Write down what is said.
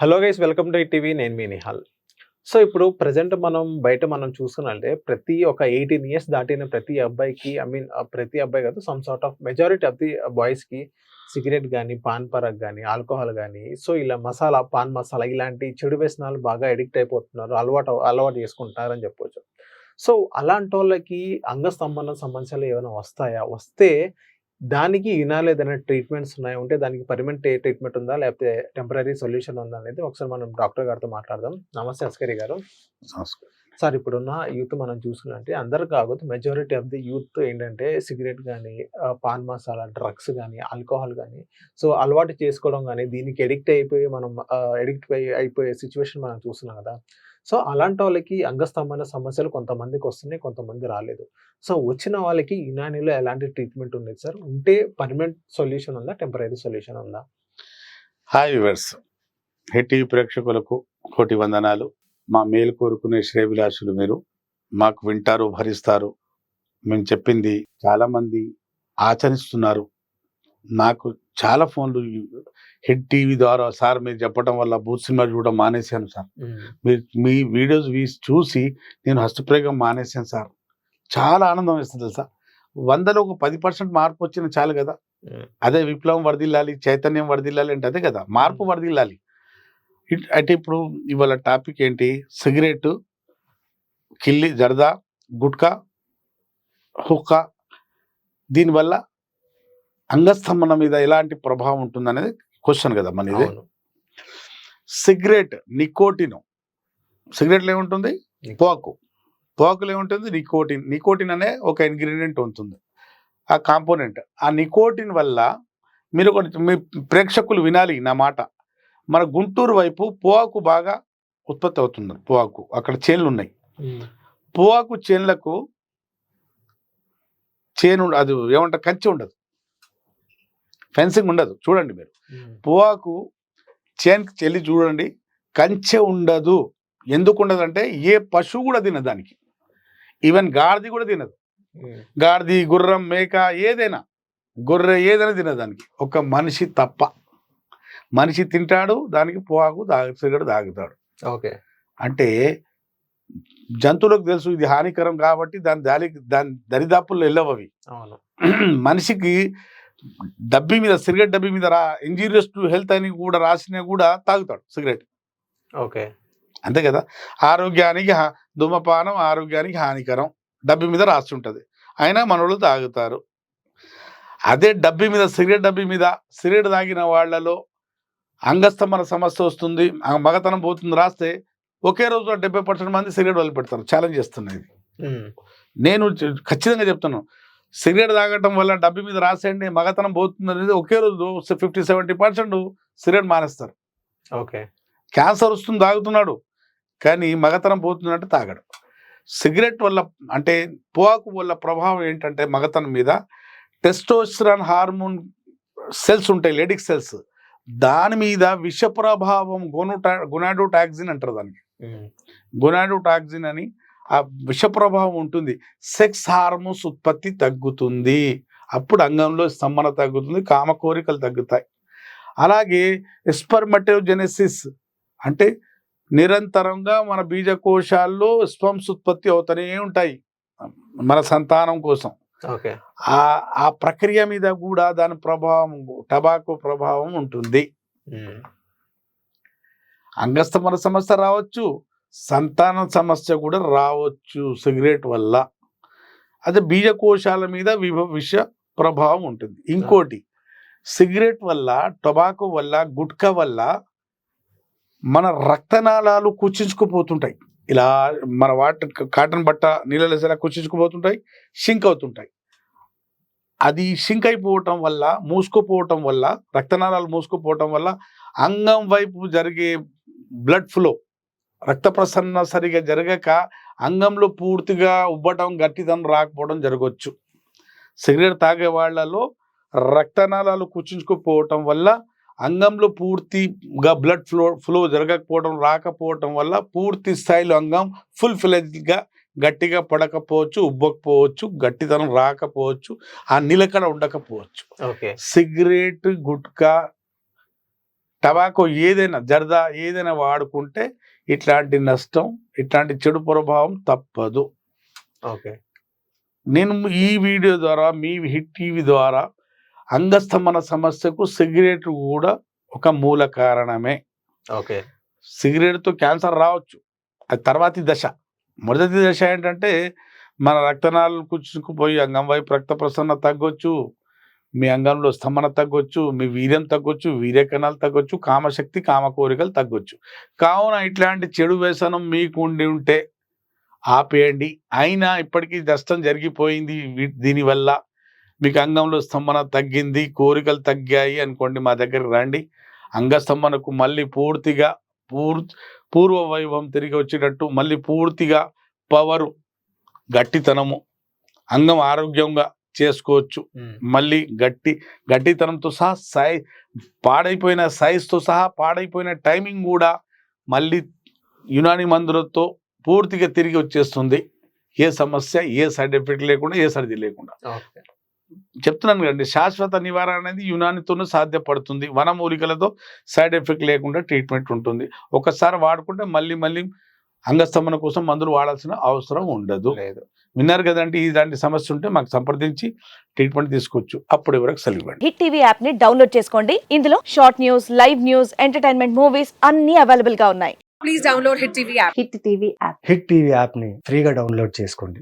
Hello guys welcome to TV నేను మీ Nihal. So ఇప్పుడు ప్రజెంట్ మనం బయట మనం చూస్తున్నట్టే ప్రతి ఒక ఎయిటీన్ ఇయర్స్ దాటిన ప్రతి అబ్బాయికి ఐ మీన్ ప్రతి అబ్బాయి కాదు some sort of majority of the బాయ్స్కి సిగరెట్ కానీ పాన్ పరగ్ కానీ ఆల్కహాల్ కానీ సో ఇలా మసాలా పాన్ మసాలా ఇలాంటి చెడు వ్యసనాలు బాగా ఎడిక్ట్ అయిపోతున్నారు అలవాటు అలవాటు చేసుకుంటున్నారని చెప్పవచ్చు సో అలాంటి వాళ్ళకి అంగస్తంభన సమస్యలు ఏమైనా వస్తాయా? వస్తే దానికి ఇనాలు ఏదైనా ట్రీట్మెంట్స్ ఉన్నాయా? ఉంటే దానికి పర్మనెంట్ ట్రీట్మెంట్ ఉందా? లేకపోతే టెంపరీ సొల్యూషన్ ఉందా అనేది ఒకసారి మనం డాక్టర్ గారితో మాట్లాడదాం. నమస్తే అస్కరి గారు. సార్ ఇప్పుడున్న యూత్ మనం చూసుకున్నట్టే అందరు కాకపోతే మెజారిటీ ఆఫ్ ది యూత్ ఏంటంటే సిగరెట్ కానీ పాన్ మసాలా డ్రగ్స్ కానీ ఆల్కహాల్ కానీ సో అలవాటు చేసుకోవడం కానీ దీనికి ఎడిక్ట్ అయిపోయి మనం ఎడిక్ట్ అయిపోయే సిచ్యువేషన్ మనం చూస్తున్నాం కదా. సో అలాంటి వాళ్ళకి అంగస్తంభన సమస్యలు కొంతమందికి వస్తున్నాయి కొంతమంది రాలేదు. సో వచ్చిన వాళ్ళకి యునానీలో ఎలాంటి ట్రీట్మెంట్ ఉంది సార్? ఉంటే పర్మనెంట్ సొల్యూషన్ ఉందా? టెంపరీ సొల్యూషన్ ఉందా? హాయ్ వివర్స్ హెటీవీ ప్రేక్షకులకు కోటి వందనాలు. మా మేలు కోరుకునే శ్రేభిలాషులు మీరు. మాకు వింటారు భరిస్తారు. మేము చెప్పింది చాలామంది ఆచరిస్తున్నారు. నాకు చాలా ఫోన్లు హెడ్ టీవీ ద్వారా సార్ మీరు చెప్పడం వల్ల బూత్ సినిమా చూడడం మానేశాను సార్. మీరు మీ వీడియోస్ చూసి నేను హస్తప్రయోగం మానేశాను సార్. చాలా ఆనందం వేస్తుంది తెలుసా? వందలో ఒక పది పర్సెంట్ మార్పు వచ్చిన చాలు కదా. అదే విప్లవం వరదిల్లాలి చైతన్యం వరదిల్లాలి అంటే అదే కదా. మార్పు వరదిల్లాలి అంటే ఇప్పుడు ఇవాళ టాపిక్ ఏంటి? సిగరెట్ కిల్లి జర్దా గుట్కా హుక్కా. దీనివల్ల అంగస్తంభన మీద ఎలాంటి ప్రభావం ఉంటుందనేది క్వశ్చన్ కదా మన ఇది. Cigarette nicotine. సిగరెట్లో ఏముంటుంది? పోకు. పోకులో ఏముంటుంది? నికోటిన్. నికోటిన్ అనే ఒక ఇంగ్రీడియంట్ ఉంటుంది. ఆ కాంపోనెంట్ ఆ నికోటిన్ వల్ల మీరు కొంచెం మీ ప్రేక్షకులు వినాలి నా మాట. మన గుంటూరు వైపు పోవాకు బాగా ఉత్పత్తి అవుతుంది. పోవాకు అక్కడ చేన్లు ఉన్నాయి. పోవాకు చేన్లకు చేను అది ఏమంటారు? కంచె ఉండదు. ఫెన్సింగ్ ఉండదు. చూడండి మీరు. పువ్వాకు చేన్కి చెల్లి చూడండి కంచె ఉండదు. ఎందుకు ఉండదు అంటే ఏ పశువు కూడా తినదు దానికి. ఈవెన్ గాడిది కూడా తినదు. గాడిది గుర్రం మేక ఏదైనా గొర్రె ఏదైనా తినదు దానికి. ఒక మనిషి తప్ప. మనిషి తింటాడు దానికి పొగాకు తాగు సిగరెట్ తాగుతాడు. ఓకే. అంటే జంతువులకు తెలుసు ఇది హానికరం కాబట్టి దాని దారి దాని దరిదాపుల్లో వెళ్ళవు అవి మనిషికి డబ్బి మీద సిగరెట్ డబ్బి మీద రా ఇంజీరియస్ టు హెల్త్ అని కూడా రాసినా కూడా తాగుతాడు సిగరెట్. ఓకే. అంతే కదా? ఆరోగ్యానికి ధూమపానం ఆరోగ్యానికి హానికరం డబ్బి మీద రాసి ఉంటుంది అయినా మనోళ్ళు తాగుతారు. అదే డబ్బి మీద సిగరెట్ డబ్బి మీద సిగరెట్ తాగిన వాళ్ళలో అంగస్తంభన సమస్య వస్తుంది. మగతనం పోతుంది రాస్తే ఒకే రోజు డెబ్బై పర్సెంట్ మంది సిగరెట్ వదిలి పెడతారు ఛాలెంజ్ చేస్తున్నాయి. నేను ఖచ్చితంగా చెప్తున్నాను. సిగరెట్ తాగటం వల్ల డబ్బి మీద రాసేయండి మగతనం పోతుంది అనేది ఒకే రోజు ఫిఫ్టీ సెవెంటీ పర్సెంట్ సిగరెట్ మానేస్తారు. ఓకే. క్యాన్సర్ వస్తుంది తాగుతున్నాడు. కానీ మగతనం పోతుందంటే తాగడు. సిగరెట్ వల్ల అంటే పొగాకు వల్ల ప్రభావం ఏంటంటే మగతనం మీద టెస్టోస్టిరాన్ హార్మోన్ సెల్స్ ఉంటాయి లెడిక్ సెల్స్. దాని మీద విష ప్రభావం గొనుటా గునాడోటాక్సిన్ అంటారు దానికి. గొనాడోటాక్సిన్ అని ఆ విష ప్రభావం ఉంటుంది. సెక్స్ హార్మోన్స్ ఉత్పత్తి తగ్గుతుంది. అప్పుడు అంగంలో స్తంభన తగ్గుతుంది కామ కోరికలు తగ్గుతాయి. అలాగే ఎస్పర్మటోజెనెసిస్ అంటే నిరంతరంగా మన బీజకోశాల్లో స్పమ్స్ ఉత్పత్తి అవుతూనే ఉంటాయి. మన సంతానం కోసం. ఓకే. ఆ ఆ ప్రక్రియ మీద కూడా దాని ప్రభావం టబాకో ప్రభావం ఉంటుంది. Mm. అంగస్తమన సమస్య రావచ్చు. సంతాన సమస్య కూడా రావచ్చు సిగరెట్ వల్ల. అదే బీజకోశాల మీద విభ విష ప్రభావం ఉంటుంది. ఇంకోటి సిగరెట్ వల్ల టొబాకో వల్ల గుట్కా వల్ల మన రక్తనాళాలు కుచించుకుపోతుంటాయి. ఇలా మన వాటర్ కాటన్ బట్ట నీళ్ళలో వేసేలా కుచించుకుపోతుంటాయి షింక్ అవుతుంటాయి. అది షింక్ అయిపోవటం వల్ల మూసుకుపోవటం వల్ల రక్తనాళాలు మూసుకుపోవటం వల్ల అంగం వైపు జరిగే బ్లడ్ ఫ్లో రక్త ప్రసరణ సరిగా జరగక అంగంలో పూర్తిగా ఉబ్బటం గట్టిదనం రాకపోవడం జరగవచ్చు సిగరెట్ తాగే వాళ్ళలో రక్తనాళాలు కుచించుకుపోవటం వల్ల అంగంలో పూర్తిగా బ్లడ్ ఫ్లో ఫ్లో జరగకపోవడం రాకపోవటం వల్ల పూర్తి స్థాయిలో అంగం ఫుల్ ఫ్లెజ్గా గట్టిగా పడకపోవచ్చు ఉబ్బకపోవచ్చు గట్టిదనం రాకపోవచ్చు ఆ నిలకడ ఉండకపోవచ్చు. ఓకే. సిగరెట్ గుట్కా టబాకో ఏదైనా జర్దా ఏదైనా వాడుకుంటే ఇట్లాంటి నష్టం ఇట్లాంటి చెడు ప్రభావం తప్పదు. ఓకే. నేను ఈ వీడియో ద్వారా మీ హిట్ టీవీ ద్వారా అంగస్తంభన సమస్యకు సిగరెట్ కూడా ఒక మూల కారణమే. ఓకే. సిగరెట్తో క్యాన్సర్ రావచ్చు. అది తర్వాతి దశ. మొదటి దశ ఏంటంటే మన రక్తనాళాలు కూర్చుకుపోయి అంగం వైపు రక్త ప్రసరణ తగ్గొచ్చు. మీ అంగంలో స్తంభన తగ్గొచ్చు మీ వీర్యం తగ్గొచ్చు వీర్యకణాలు తగ్గొచ్చు కామశక్తి కామ కోరికలు తగ్గొచ్చు. కావున ఇట్లాంటి చెడు వ్యసనం మీకు ఉండి ఉంటే ఆపేయండి. అయినా ఇప్పటికీ నష్టం జరిగిపోయింది. దీనివల్ల మీకు అంగంలో స్తంభన తగ్గింది కోరికలు తగ్గాయి అనుకోండి మా దగ్గరికి రండి. అంగస్తంభనకు మళ్ళీ పూర్తిగా పూర్ పూర్వ వైభవం తిరిగి వచ్చేటట్టు మళ్ళీ పూర్తిగా పవరు గట్టితనము అంగం ఆరోగ్యంగా చేసుకోవచ్చు. మళ్ళీ గట్టి గట్టితనంతో సహా సై పాడైపోయిన సైజ్తో సహా పాడైపోయిన టైమింగ్ కూడా మళ్ళీ యునాని మందులతో పూర్తిగా తిరిగి వచ్చేస్తుంది. ఏ సమస్య ఏ సైడ్ ఎఫెక్ట్ లేకుండా ఏ సర్ది లేకుండా. చెప్తున్నాను కదండి శాశ్వత నివారణ అనేది యునానితోనే సాధ్యపడుతుంది. వనమూలికలతో సైడ్ ఎఫెక్ట్ లేకుండా ట్రీట్మెంట్ ఉంటుంది. ఒకసారి వాడుకుంటే మళ్ళీ మళ్ళీ అంగస్తంభన కోసం మందులు వాడాల్సిన అవసరం ఉండదు. లేదు. విన్నారు కదండి ఇలాంటి సమస్య ఉంటే మాకు సంప్రదించి ట్రీట్మెంట్ తీసుకోవచ్చు. అప్పటి వరకు సెలవు ఇవ్వండి. హిట్ టీవీ యాప్ని డౌన్లోడ్ చేసుకోండి. ఇందులో short news live news entertainment movies అన్ని అవైలబుల్గా ఉన్నాయి. please download Hit TV app. Hit TV app. Hit TV యాప్ని ఫ్రీగా డౌన్లోడ్ చేసుకోండి.